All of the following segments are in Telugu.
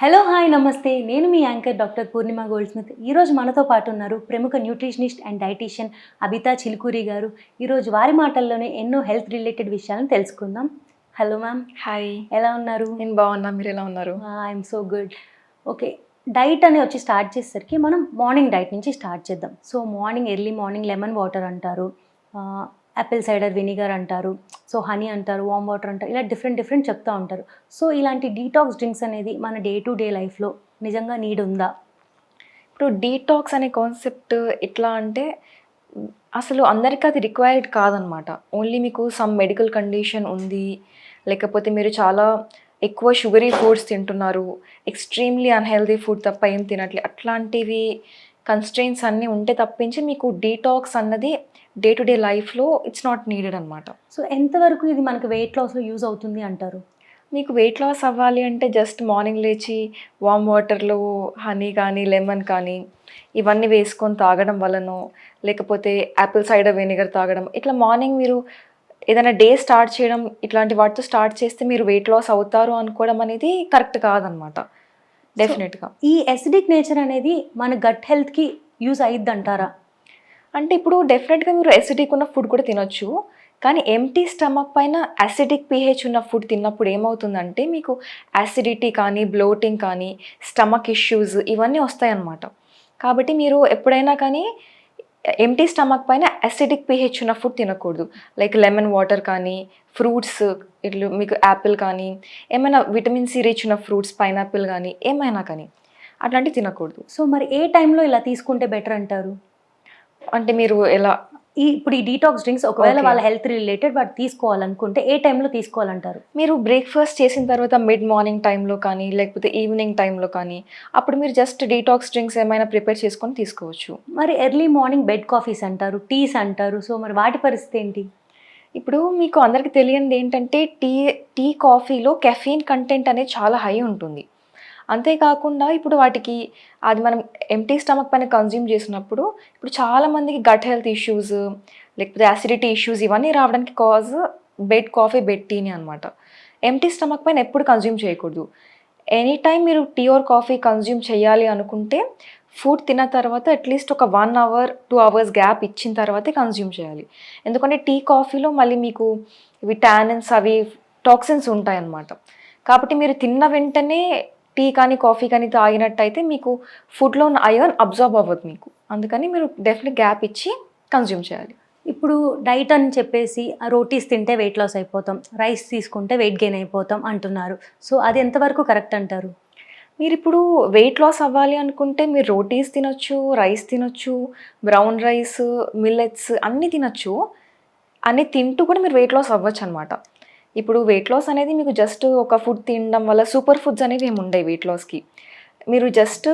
హలో హాయ్ నమస్తే. నేను మీ anchor doctor Poornima Goldsmith ఈరోజు మనతో పాటు ఉన్నారు ప్రముఖ nutritionist and dietician Abitha Chilukuri garu. ఈరోజు వారి మాటల్లోనే ఎన్నో హెల్త్ రిలేటెడ్ విషయాలను తెలుసుకుందాం. హలో మ్యామ్ హాయ్ ఎలా ఉన్నారు? నేను బాగున్నా. మీరు ఎలా ఉన్నారు? I'm so good okay diet అని వచ్చి స్టార్ట్ చేసేసరికి మనం మార్నింగ్ డైట్ నుంచి స్టార్ట్ చేద్దాం. So morning early morning lemon water అంటారు. యాపిల్ సైడర్ వినిగర్ అంటారు సో హనీ అంటారు వామ్ వాటర్ అంటారు ఇలా డిఫరెంట్ డిఫరెంట్ చెప్తూ ఉంటారు. సో ఇలాంటి డీటాక్స్ డ్రింక్స్ అనేది మన డే టు డే లైఫ్లో నిజంగా నీడ్ ఉందా? ఇప్పుడు డీటాక్స్ అనే కాన్సెప్ట్ ఎట్లా అంటే అసలు అందరికీ అది రిక్వైర్డ్ కాదనమాట. ఓన్లీ మీకు సమ్ మెడికల్ కండిషన్ ఉంది లేకపోతే మీరు చాలా ఎక్కువ షుగరీ ఫుడ్స్ తింటున్నారు ఎక్స్ట్రీమ్లీ అన్హెల్దీ ఫుడ్ తప్ప ఏం తినట్లే. అట్లాంటివి కన్స్ట్రెయిన్స్ అన్నీ ఉంటే తప్పించి మీకు డీటాక్స్ అన్నది డే టు డే లైఫ్లో ఇట్స్ నాట్ నీడెడ్ అనమాట సో ఎంతవరకు ఇది మనకు వెయిట్ లాస్లో యూజ్ అవుతుంది అంటారు? మీకు వెయిట్ లాస్ అవ్వాలి అంటే జస్ట్ మార్నింగ్ లేచి వామ్ వాటర్లో హనీ కానీ లెమన్ కానీ ఇవన్నీ వేసుకొని తాగడం వలనో లేకపోతే యాపిల్ సైడర్ వెనిగర్ తాగడం ఇట్లా మార్నింగ్ మీరు ఏదైనా డే స్టార్ట్ చేయడం ఇట్లాంటి వాటితో స్టార్ట్ చేస్తే మీరు వెయిట్ లాస్ అవుతారు అనుకోవడం అనేది కరెక్ట్ కాదనమాట డెఫినెట్గా ఈ ఎసిడిక్ నేచర్ అనేది మన గట్ హెల్త్కి యూజ్ అయ్యిద్ది అంటారా అంటే ఇప్పుడు డెఫినెట్గా మీరు అసిడిక్ ఉన్న ఫుడ్ కూడా తినొచ్చు. కానీ ఎంటీ స్టమక్ పైన అసిడిక్ pH ఉన్న ఫుడ్ తిన్నప్పుడు ఏమవుతుందంటే మీకు యాసిడిటీ కానీ బ్లోటింగ్ కానీ స్టమక్ ఇష్యూస్ ఇవన్నీ వస్తాయన్నమాట. కాబట్టి మీరు ఎప్పుడైనా కానీ ఎంటీ స్టమక్ పైన అసిడిక్ pH ఉన్న ఫుడ్ తినకూడదు. లైక్ లెమన్ వాటర్ కానీ ఫ్రూట్స్ ఇట్లు మీకు యాపిల్ కానీ ఏమైనా విటమిన్ సి రిచ్ ఉన్న ఫ్రూట్స్ పైనాపిల్ కానీ ఏమైనా కానీ అట్లాంటివి తినకూడదు. సో మరి ఏ టైంలో ఇలా తీసుకుంటే బెటర్ అంటారు? అంటే మీరు ఎలా ఈ ఇప్పుడు ఈ డీటాక్స్ డ్రింక్స్ ఒకవేళ. వాళ్ళ హెల్త్ రిలేటెడ్ వాటి తీసుకోవాలనుకుంటే ఏ టైంలో తీసుకోవాలంటారు? మీరు బ్రేక్ఫాస్ట్ చేసిన తర్వాత మిడ్ మార్నింగ్ టైంలో కానీ లేకపోతే ఈవినింగ్ టైంలో కానీ అప్పుడు మీరు జస్ట్ డీటాక్స్ డ్రింక్స్ ఏమైనా ప్రిపేర్ చేసుకొని తీసుకోవచ్చు. మరి ఎర్లీ మార్నింగ్ బెడ్ కాఫీస్ అంటారు టీస్ అంటారు సో మరి వాటి పరిస్థితి ఏంటి? ఇప్పుడు మీకు అందరికీ తెలియనిది ఏంటంటే టీ టీ కాఫీలో కెఫీన్ కంటెంట్ అనేది చాలా హై ఉంటుంది. అంతేకాకుండా ఇప్పుడు వాటికి అది మనం ఎంటీ స్టమక్ పైన కన్జ్యూమ్ చేసినప్పుడు ఇప్పుడు చాలామందికి గట్ హెల్త్ ఇష్యూస్ లేకపోతే యాసిడిటీ ఇష్యూస్ ఇవన్నీ రావడానికి కాజ్ బెడ్ కాఫీ బెడ్ టీని అనమాట ఎంటీ స్టమక్ పైన ఎప్పుడు కన్జ్యూమ్ చేయకూడదు. ఎనీ టైం మీరు టీ ఆర్ కాఫీ కన్జ్యూమ్ చేయాలి అనుకుంటే ఫుడ్ తిన్న తర్వాత అట్లీస్ట్ ఒక one hour two hours gap ఇచ్చిన తర్వాతే కన్జ్యూమ్ చేయాలి. ఎందుకంటే టీ కాఫీలో మళ్ళీ మీకు ఇవి టానిన్స్ అవి టాక్సిన్స్ ఉంటాయన్నమాట. కాబట్టి మీరు తిన్న వెంటనే టీ కానీ కాఫీ కానీ తాగినట్టయితే మీకు ఫుడ్లో ఉన్న అయర్న్ అబ్జర్బ్ అవ్వదు మీకు. అందుకని మీరు డెఫినెట్ గ్యాప్ ఇచ్చి కన్జ్యూమ్ చేయాలి. ఇప్పుడు డైట్ అని చెప్పేసి రోటీస్ తింటే వెయిట్ లాస్ అయిపోతాం రైస్ తీసుకుంటే వెయిట్ గెయిన్ అయిపోతాం అంటున్నారు. సో అది ఎంతవరకు కరెక్ట్ అంటారు? మీరు ఇప్పుడు వెయిట్ లాస్ అవ్వాలి అనుకుంటే మీరు రోటీస్ తినొచ్చు రైస్ తినొచ్చు బ్రౌన్ రైస్ మిల్లెట్స్ అన్నీ తినొచ్చు. అన్నీ తింటూ కూడా మీరు వెయిట్ లాస్ అవ్వచ్చు అనమాట ఇప్పుడు వెయిట్ లాస్ అనేది మీకు జస్ట్ ఒక ఫుడ్ తినడం వల్ల సూపర్ ఫుడ్స్ అనేవి ఏమి ఉండవు వెయిట్ లాస్కి మీరు జస్ట్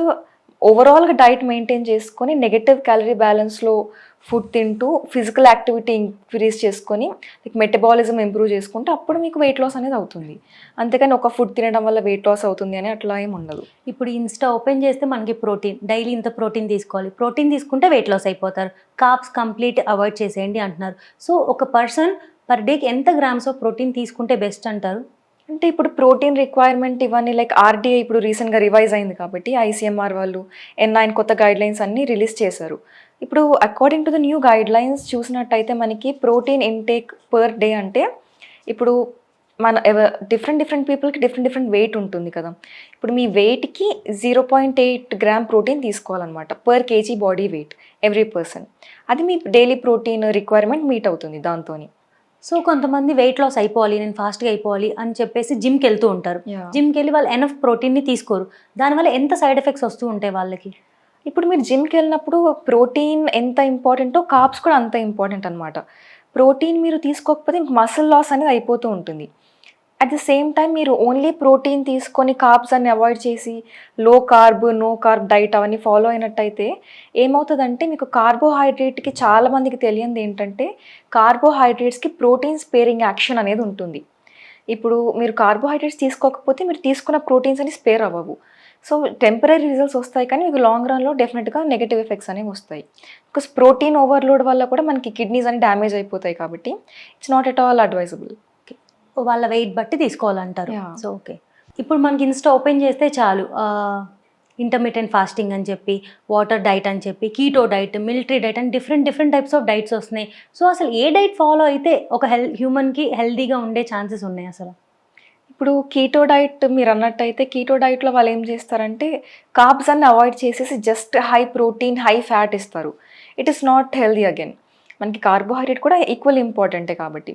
ఓవరాల్గా డైట్ మెయింటైన్ చేసుకొని నెగటివ్ క్యాలరీ బ్యాలెన్స్లో ఫుడ్ తింటూ ఫిజికల్ యాక్టివిటీ ఇంక్రీజ్ చేసుకొని మీకు మెటబాలిజం ఇంప్రూవ్ చేసుకుంటే అప్పుడు మీకు వెయిట్ లాస్ అనేది అవుతుంది. అంతేకాని ఒక ఫుడ్ తినడం వల్ల వెయిట్ లాస్ అవుతుంది అని అట్లా ఏమి ఉండదు. ఇప్పుడు ఇన్స్టా ఓపెన్ చేస్తే మనకి ప్రోటీన్ డైలీ ఇంత ప్రోటీన్ తీసుకోవాలి. ప్రోటీన్ తీసుకుంటే వెయిట్ లాస్ అయిపోతారు. కాప్స్ కంప్లీట్ అవాయిడ్ చేసేయండి అంటున్నారు. సో ఒక పర్సన్ పర్ డేకి ఎంత గ్రామ్స్ ఆఫ్ ప్రోటీన్ తీసుకుంటే బెస్ట్ అంటారు? అంటే ఇప్పుడు ప్రోటీన్ రిక్వైర్మెంట్ ఇవన్నీ లైక్ ఆర్డీఐ ఇప్పుడు రీసెంట్గా రివైజ్ అయింది కాబట్టి ఐసీఎంఆర్ వాళ్ళు ఎన్ఐన్ కొత్త గైడ్ లైన్స్ అన్నీ రిలీజ్ చేశారు. ఇప్పుడు according to the new guidelines చూసినట్టయితే మనకి ప్రోటీన్ ఇంటేక్ పర్ డే అంటే ఇప్పుడు మన డిఫరెంట్ డిఫరెంట్ పీపుల్కి డిఫరెంట్ డిఫరెంట్ వెయిట్ ఉంటుంది కదా. ఇప్పుడు మీ వెయిట్కి zero point eight gram protein తీసుకోవాలన్నమాట per KG body weight every person అది మీ డైలీ ప్రోటీన్ రిక్వైర్మెంట్ మీట్ అవుతుంది దాంతోని. సో కొంతమంది వెయిట్ లాస్ అయిపోవాలి నేను ఫాస్ట్గా అయిపోవాలి అని చెప్పేసి జిమ్కి వెళ్తూ ఉంటారు. జిమ్కి వెళ్ళి వాళ్ళు ఎనఫ్ ప్రోటీన్ని తీసుకోరు. దానివల్ల ఎంత సైడ్ ఎఫెక్ట్స్ వస్తూ ఉంటాయి వాళ్ళకి? ఇప్పుడు మీరు జిమ్కి వెళ్ళినప్పుడు ప్రోటీన్ ఎంత ఇంపార్టెంటో కార్బ్స్ కూడా అంత ఇంపార్టెంట్ అనమాట ప్రోటీన్ మీరు తీసుకోకపోతే మసిల్ లాస్ అనేది అయిపోతూ ఉంటుంది. అట్ ద సేమ్ టైం మీరు ఓన్లీ ప్రోటీన్ తీసుకొని కార్బ్స్ అన్ని అవాయిడ్ చేసి low carb no carb diet అవన్నీ ఫాలో అయినట్టయితే ఏమవుతుందంటే మీకు కార్బోహైడ్రేట్కి చాలా మందికి తెలియంది ఏంటంటే కార్బోహైడ్రేట్స్కి ప్రోటీన్ స్పేరింగ్ యాక్షన్ అనేది ఉంటుంది. ఇప్పుడు మీరు కార్బోహైడ్రేట్స్ తీసుకోకపోతే మీరు తీసుకున్న ప్రోటీన్స్ అని స్పేర్ అవ్వవు. సో టెంపరీ రిజల్ట్స్ వస్తాయి కానీ మీకు లాంగ్ రన్లో డెఫినెట్గా నెగటివ్ ఎఫెక్ట్స్ అనేవి వస్తాయి. బికాస్ ప్రోటీన్ ఓవర్లోడ్ వల్ల కూడా మనకి కిడ్నీస్ అని డ్యామేజ్ అయిపోతాయి కాబట్టి it's not at all advisable వాళ్ళ వెయిట్ బట్టి తీసుకోవాలంటారు. సో ఓకే ఇప్పుడు మనకి ఇన్స్టా ఓపెన్ చేస్తే చాలు. ఇంటర్మీడియట్ ఫాస్టింగ్ అని చెప్పి వాటర్ డైట్ అని చెప్పి కీటో డైట్ మిలిటరీ డైట్ అని different different types of diets వస్తున్నాయి. సో అసలు ఏ డైట్ ఫాలో అయితే ఒక హెల్ హ్యూమన్కి హెల్తీగా ఉండే ఛాన్సెస్ ఉన్నాయి అసలు? ఇప్పుడు కీటో డైట్ మీరు అన్నట్టయితే కీటో డైట్లో వాళ్ళు ఏం చేస్తారంటే కార్బ్స్ అన్ని అవాయిడ్ చేసేసి just high protein high fat ఇస్తారు. It is not healthy again మనకి కార్బోహైడ్రేట్ కూడా ఈక్వల్ ఇంపార్టెంటే కాబట్టి.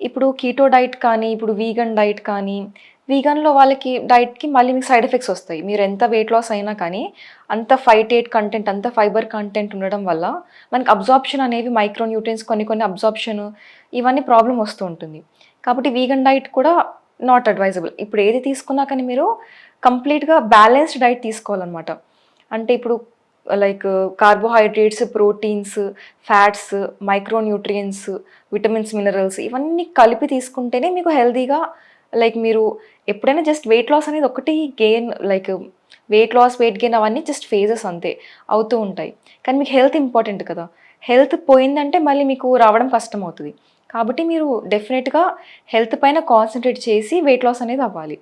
ఇప్పుడు కీటో డైట్ కానీ ఇప్పుడు వీగన్ డైట్ కానీ వీగన్లో వాళ్ళకి డైట్కి మళ్ళీ మీకు సైడ్ ఎఫెక్ట్స్ వస్తాయి. మీరు ఎంత వెయిట్ లాస్ అయినా కానీ అంత ఫైటేట్ కంటెంట్ అంత ఫైబర్ కంటెంట్ ఉండడం వల్ల మనకి అబ్జార్ప్షన్ అనేవి మైక్రోన్యూట్రియన్స్ కొన్ని కొన్ని అబ్జార్ప్షన్ ఇవన్నీ ప్రాబ్లం వస్తూ ఉంటుంది. కాబట్టి వీగన్ డైట్ కూడా నాట్ అడ్వైజబుల్ ఇప్పుడు ఏది తీసుకున్నా కానీ మీరు కంప్లీట్గా బ్యాలెన్స్డ్ డైట్ తీసుకోవాలన్నమాట. అంటే ఇప్పుడు like carbohydrates proteins fats micronutrients vitamins minerals ఇవన్నీ కలిపి తీసుకుంటేనే మీకు హెల్తీగా లైక్ మీరు ఎప్పుడైనా జస్ట్ వెయిట్ లాస్ అనేది ఒకటి gain like weight loss weight gain అవన్నీ జస్ట్ ఫేజెస్ అంతే అవుతూ ఉంటాయి. కానీ మీకు హెల్త్ ఇంపార్టెంట్ కదా. హెల్త్ పోయిందంటే మళ్ళీ మీకు రావడం కష్టం అవుతుంది కాబట్టి మీరు డెఫినెట్గా హెల్త్ పైన కాన్సన్ట్రేట్ చేసి వెయిట్ లాస్ అనేది అవ్వాలి.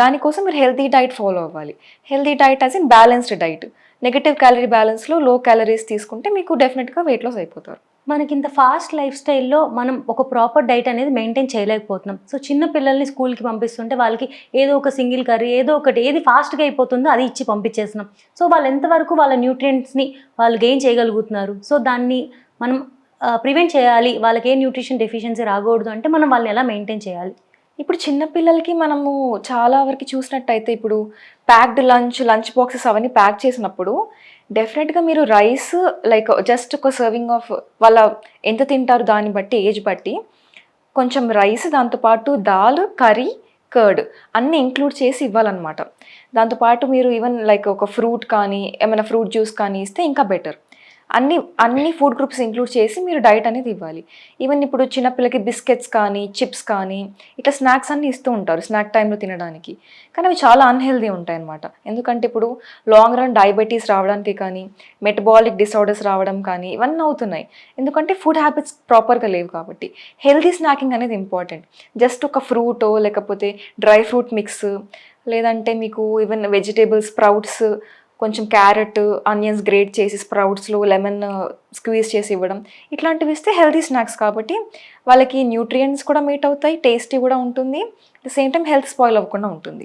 దానికోసం మీరు హెల్తీ డైట్ ఫాలో అవ్వాలి. Healthy diet as in balanced diet negative calorie బ్యాలెన్స్లో low calories తీసుకుంటే మీకు డెఫినెట్గా వెయిట్ లాస్ అయిపోతారు. మనకి ఇంత ఫాస్ట్ లైఫ్ స్టైల్లో మనం ఒక ప్రాపర్ డైట్ అనేది మెయింటైన్ చేయలేకపోతున్నాం. సో చిన్న పిల్లల్ని స్కూల్కి పంపిస్తుంటే వాళ్ళకి ఏదో ఒక సింగిల్ కర్రీ ఏదో ఒకటి ఏది ఫాస్ట్గా అయిపోతుందో అది ఇచ్చి పంపించేస్తున్నాం. సో వాళ్ళు ఎంతవరకు వాళ్ళ న్యూట్రియంట్స్ని వాళ్ళు గెయిన్ చేయగలుగుతున్నారు? సో దాన్ని మనం ప్రివెంట్ చేయాలి. వాళ్ళకి ఏ న్యూట్రిషన్ డెఫిషియన్సీ రాకూడదు అంటే మనం వాళ్ళని ఎలా మెయింటైన్ చేయాలి? ఇప్పుడు చిన్నపిల్లలకి మనము చాలా వరకు చూసినట్టయితే ఇప్పుడు ప్యాక్డ్ లంచ్ లంచ్ బాక్సెస్ అవన్నీ ప్యాక్ చేసినప్పుడు డెఫినెట్గా మీరు రైస్ లైక్ జస్ట్ ఒక సర్వింగ్ ఆఫ్ వాళ్ళ ఎంత తింటారు దాన్ని బట్టి ఏజ్ బట్టి కొంచెం రైస్ దాంతోపాటు దాల్ కర్రీ కర్డ్ అన్నీ ఇంక్లూడ్ చేసి ఇవ్వాలన్నమాట. దాంతోపాటు మీరు ఈవెన్ లైక్ ఒక ఫ్రూట్ కానీ ఏమైనా ఫ్రూట్ జ్యూస్ కానీ ఇస్తే ఇంకా బెటర్. అన్ని అన్ని ఫుడ్ గ్రూప్స్ ఇంక్లూడ్ చేసి మీరు డైట్ అనేది ఇవ్వాలి. ఈవెన్ ఇప్పుడు చిన్నపిల్లకి బిస్కెట్స్ కానీ చిప్స్ కానీ ఇట్లా స్నాక్స్ అన్ని ఇస్తూ ఉంటారు స్నాక్ టైంలో తినడానికి. కానీ అవి చాలా అన్హెల్దీ ఉంటాయి అనమాట ఎందుకంటే ఇప్పుడు లాంగ్ రన్ డయాబెటీస్ రావడానికి కానీ మెటబాలిక్ డిసార్డర్స్ రావడం కానీ ఇవన్నీ అవుతున్నాయి. ఎందుకంటే ఫుడ్ హ్యాబిట్స్ ప్రాపర్గా లేవు కాబట్టి. హెల్దీ స్నాకింగ్ అనేది ఇంపార్టెంట్ జస్ట్ ఒక ఫ్రూటో లేకపోతే డ్రై ఫ్రూట్ మిక్స్ లేదంటే మీకు ఈవెన్ వెజిటేబుల్స్ స్ప్రౌట్స్ కొంచెం క్యారెట్ ఆనియన్స్ గ్రేట్ చేసి స్ప్రౌట్స్లో లెమన్ స్క్వీజ్ చేసి ఇవ్వడం. ఇట్లాంటివి ఇస్తే హెల్తీ స్నాక్స్ కాబట్టి వాళ్ళకి న్యూట్రియంట్స్ కూడా మీట్ అవుతాయి టేస్టీ కూడా ఉంటుంది. The same time health spoil అవ్వకుండా ఉంటుంది.